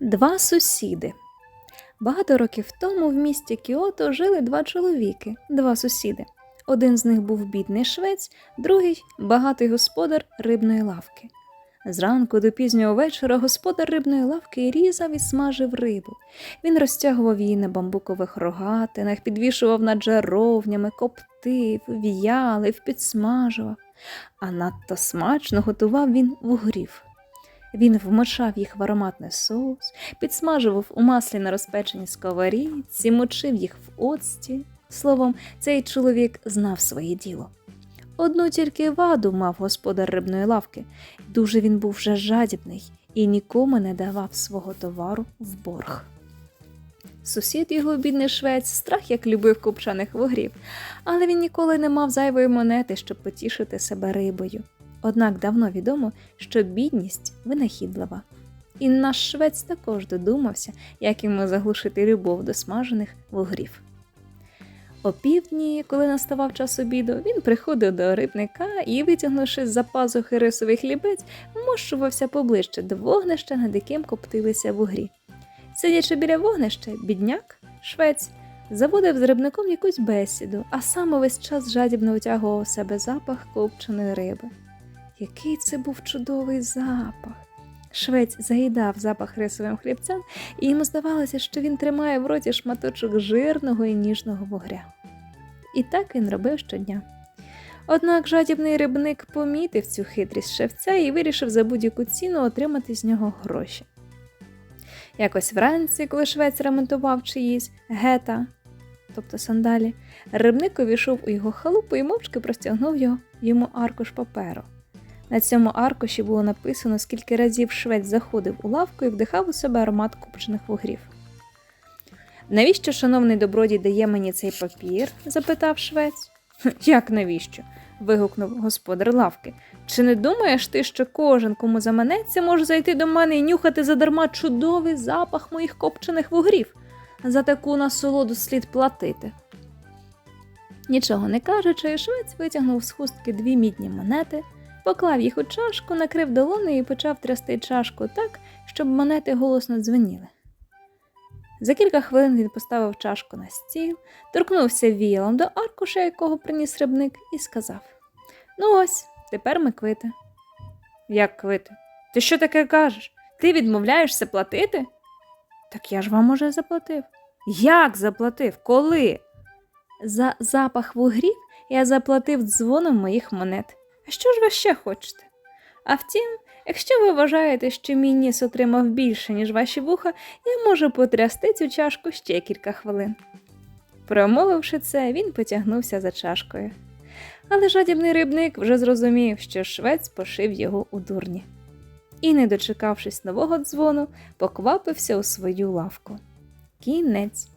Два сусіди. Багато років тому в місті Кіото жили два чоловіки, два сусіди. Один з них був бідний швець, другий багатий господар рибної лавки. Зранку до пізнього вечора господар рибної лавки різав і смажив рибу. Він розтягував її на бамбукових рогатинах, підвішував над жаровнями, коптив, в'ялив, підсмажував, а надто смачно готував він вугрів. Він вмочав їх в ароматний соус, підсмажував у маслі на розпеченій сковорідці, мочив їх в оцті. Словом, цей чоловік знав своє діло. Одну тільки ваду мав господар рибної лавки. Дуже він був вже жадібний і нікому не давав свого товару в борг. Сусід його, бідний швець, страх як любив копчаних вугрів, але він ніколи не мав зайвої монети, щоб потішити себе рибою. Однак давно відомо, що бідність винахідлива. І наш швець також додумався, як йому заглушити любов до смажених вугрів. О півдні, коли наставав час обіду, він приходив до рибника і, витягнувши з-за пазухи рисовий хлібець, вмощувався поближче до вогнища, над яким коптилися вугрі. Сидячи біля вогнища, бідняк, швець, заводив з рибником якусь бесіду, а сам увесь час жадібно втягував у себе запах копченої риби. Який це був чудовий запах! Швець заїдав запах рисовим хлібцем, і йому здавалося, що він тримає в роті шматочок жирного і ніжного вугря. І так він робив щодня. Однак жадібний рибник помітив цю хитрість шевця і вирішив за будь-яку ціну отримати з нього гроші. Якось вранці, коли швець ремонтував чиїсь гета, тобто сандалі, рибник увійшов у його халупу і мовчки простягнув його йому аркуш паперу. На цьому аркуші було написано, скільки разів швець заходив у лавку і вдихав у себе аромат копчених вугрів. Навіщо, шановний добродій, дає мені цей папір? запитав швець. Як навіщо? вигукнув господар лавки. Чи не думаєш ти, що кожен, кому заманеться, може зайти до мене і нюхати задарма чудовий запах моїх копчених вугрів? За таку насолоду слід платити. Нічого не кажучи, швець витягнув з хустки дві мідні монети, поклав їх у чашку, накрив долонею і почав трясти чашку так, щоб монети голосно дзвеніли. За кілька хвилин він поставив чашку на стіл, торкнувся віялом до аркуша, якого приніс рибник, і сказав: Ну ось, тепер ми квити. Як квити? Ти що таке кажеш? Ти відмовляєшся платити? Так я ж вам уже заплатив. Як заплатив? Коли? За запах вугрів я заплатив дзвоном моїх монет. Що ж ви ще хочете? А втім, якщо ви вважаєте, що мій ніс отримав більше, ніж ваші вуха, я можу потрясти цю чашку ще кілька хвилин. Промовивши це, він потягнувся за чашкою. Але жадібний рибник вже зрозумів, що швець пошив його у дурні. І, не дочекавшись нового дзвону, поквапився у свою лавку. Кінець.